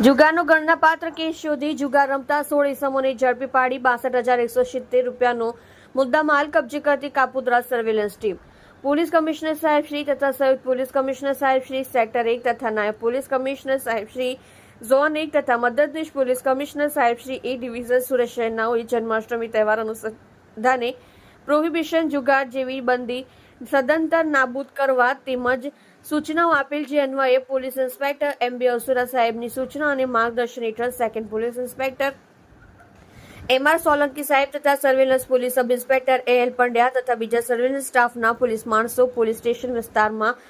જુગારનો ગણનાપાત્ર case શોધી જુગાર રમતા સોળ ઇસમોને ઝડપી પાડી બાસઠ હજાર એકસો સિત્તેર રૂપિયાનો મુદ્દામાલ કબજે કરતી Kapodra surveillance team police commissioner સાહેબ શ્રી તથા સંયુક્ત પોલીસ કમિશનર સાહેબ શ્રી સેક્ટર એક તથા નાયબ પોલીસ કમિશનર સાહેબ શ્રી ઝોન એક તથા મદદનીશ પોલીસ કમિશનર સાહેબ શ્રી એ ડિવિઝન સુરત શહેરનાઓએ જન્માષ્ટમી તહેવાર અનુસંધાને પ્રોહિબિશન જુગાર જેવી બંદી સદંતર નાબૂદ કરવા તેમજ સૂચનાઓ આપેલ જે અન્વયે પોલીસ ઇન્સ્પેક્ટર એમ બી અસુરા સાહેબની સૂચના અને માર્ગદર્શન હેઠળ second police inspector M R Solanki સાહેબ તથા surveillance police sub inspector A L Pandya તથા બીજા સર્વેલન્સ સ્ટાફના પોલીસ માણસો પોલીસ સ્ટેશન વિસ્તારમાં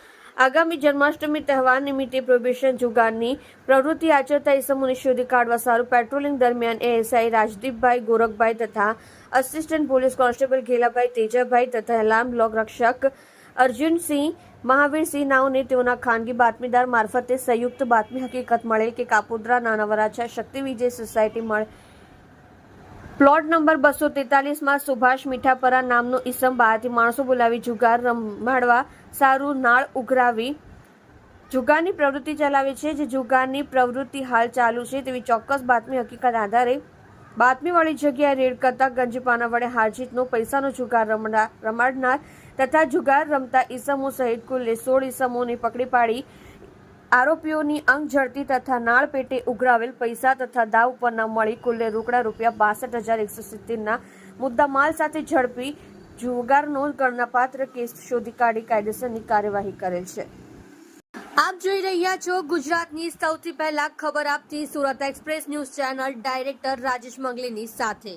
આગામી જન્માષ્ટમી તહેવાર નિમિત્તે પ્રોબેશન જુગારની પ્રવૃત્તિ આચરતા ઇસમોને શોધી કાઢવા સારું પેટ્રોલિંગ દરમિયાન એએસઆઈ રાજદીપભાઈ ગોરખભાઈ તથા assistant police constable Ghelabhai Tejabhai તથા એલાર્મ બ્લોક રક્ષક અર્જુનસિંહ મહાવીરસિંહ નાઓને તેઓના ખાનગી બાતમીદાર મારફતે સંયુક્ત બાતમી હકીકત મળેલ કે કાપોદ્રા નાના વરાછા શક્તિ વિજય સોસાયટી મળે પ્લોટ નંબર બસો તેતાલીસમાં સુભાષ મીઠાપરા નામનો ઈસમ બહારથી માણસો બોલાવી જુગાર રમાડવા સારું નાળ ઉઘરાવી જુગારની પ્રવૃત્તિ ચલાવે છે. જે જુગારની પ્રવૃત્તિ હાલ ચાલુ છે તેવી ચોક્કસ બાતમી હકીકત આધારે બાતમીવાળી જગ્યાએ રેડ કરતા ગંજપાના વડે હારજીતનો પૈસાનો જુગાર રમડા રમાડનાર તથા જુગાર રમતા ઈસમો સહિત કુલ સોળ ઈસમોને પકડી પાડી આરોપીઓની અંગ ઝડપી તથા નાળ પેટે ઉઘરાવેલ પૈસા તથા દાવ પરના મળી કુલ્લે રોકડા રૂપિયા બાસઠ હજાર એકસો સિત્તેરના મુદ્દા માલ સાથે ઝડપી જુગારનો ગણનાપાત્ર કેસ શોધી કાઢી કાયદેસરની કાર્યવાહી કરેલ છે. આપ જોઈ રહ્યા છો ગુજરાતની સૌથી પહેલા ખબર આપતી Surat express news channel director Rajesh મંગલીની સાથે.